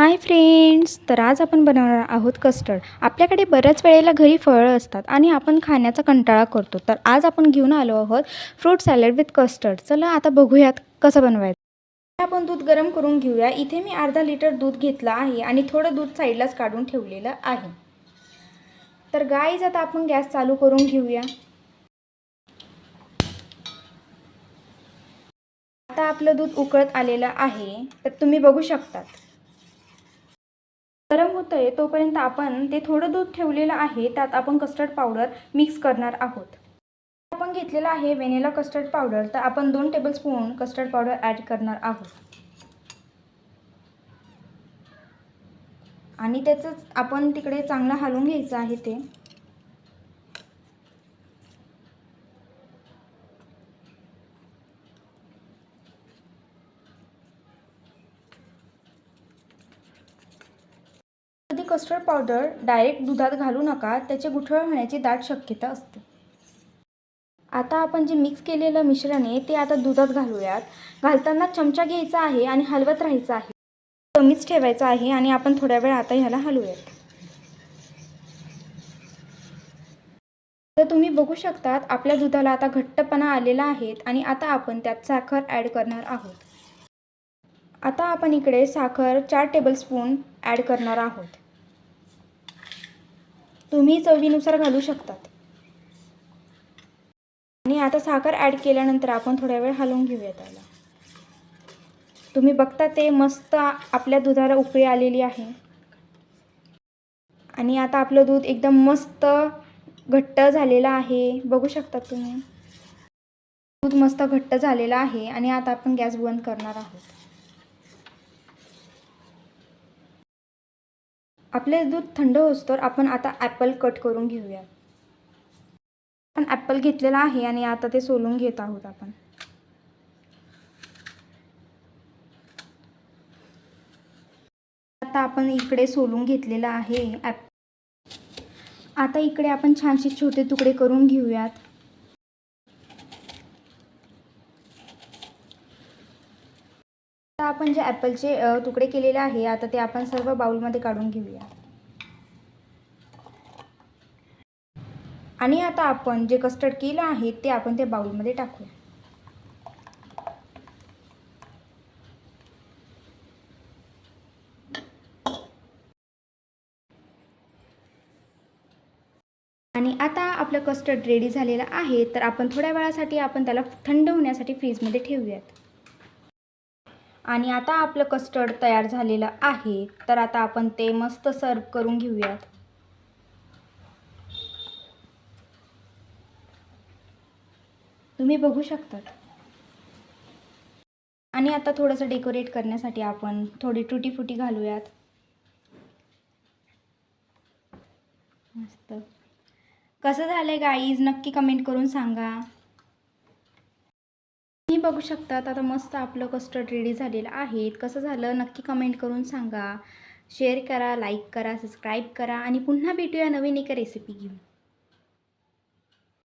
Hi friends तर आज आपण बनवणार आहोत कस्टर्ड. आपल्याकडे बऱ्याच वेळेला घरी फळं असतात आणि आपण खाण्याचा कंटाळा करतो. तर आज आपण घेऊन आलो आहोत फ्रूट सॅलड विथ कस्टर्ड. चला आता बघूयात कसं बनवायचं. आपण दूध गरम करून घेऊया. इथे मी अर्धा लिटर दूध घेतलं आहे आणि थोडं दूध साईडलाच काढून ठेवलेलं आहे. तर गाईज आता आपण गॅस चालू करून घेऊया. आता आपलं दूध उकळत आलेलं आहे. तर तुम्ही बघू शकतात. गरम होतं आहे तोपर्यंत आपण ते थोडं दूध ठेवलेलं आहे त्यात आपण कस्टर्ड पावडर मिक्स करणार आहोत. आपण घेतलेलं आहे व्हेनिला कस्टर्ड पावडर तर आपण दोन टेबलस्पून कस्टर्ड पावडर ॲड करणार आहोत. आणि त्याचंच आपण तिकडे चांगलं हलवून घ्यायचं आहे ते. कधी कस्टर्ड पावडर डायरेक्ट दुधात घालू नका त्याचे गुठळ होण्याची दाट शक्यता असते. आता आपण जे मिक्स केलेलं मिश्रण आहे ते आता दुधात घालूयात. घालताना चमचा घ्यायचा आहे आणि हलवत राहायचं आहे. कमीच ठेवायचं आहे आणि आपण थोड्या वेळ आता ह्याला हलवूयात. तर तुम्ही बघू शकतात आपल्या दुधाला आता घट्टपणा आलेला आहे आणि आता आपण त्यात साखर ॲड करणार आहोत. आता आपण इकडे साखर चार टेबलस्पून ॲड करणार आहोत. तुम्ही चवीनुसार घालू शकतात. आणि आता साखर ॲड केल्यानंतर आपण थोड्या वेळ हलवून घेऊया त्याला. तुम्ही बघता ते मस्त आपल्या दुधाला उकळी आलेली आहे. आणि आता आपलं दूध एकदम मस्त घट्ट झालेलं आहे. बघू शकतात तुम्ही. दूध मस्त घट्ट झालेलं आहे आणि आता आपण गॅस बंद करणार आहोत. आपले दूध थंड होतोर आपण आता ॲपल कट करून घेऊया. आपण ॲपल घेतलेला आहे आणि आता ते सोलून घेत आहोत आपण. आता आपण इकडे सोलून घेतलेलं आहे ॲप आता इकडे आपण छानसे छोटे तुकडे करून घेऊयात. आपण जे ॲपलचे तुकडे केलेले आहे आता ते आपण सर्व बाउलमध्ये काढून घेऊया. आणि आता आपण जे कस्टर्ड केलं आहे ते आपण त्या बाउलमध्ये टाकूया. आणि आता आपलं कस्टर्ड रेडी झालेलं आहे तर आपण थोड्या वेळासाठी आपण त्याला थंड होण्यासाठी फ्रीजमध्ये ठेवूयात. आणि आता आपलं कस्टर्ड तयार झालेलं आहे. तर आता आपण ते मस्त सर्व करून घेऊयात. तुम्ही बघू शकतात. आणि आता थोडंसं डेकोरेट करण्यासाठी आपण थोडी टुटी फुटी घालूयात. मस्त. कसं झालं आहे गाईज नक्की कमेंट करून सांगा. बघू शकतात. आता मस्त आपलं कस्टर्ड रेडी झालेलं आहे. कसं झालं? नक्की कमेंट करून सांगा. शेअर करा लाईक करा सबस्क्राईब करा आणि पुन्हा भेटूया नवीन एका रेसिपी घेऊन.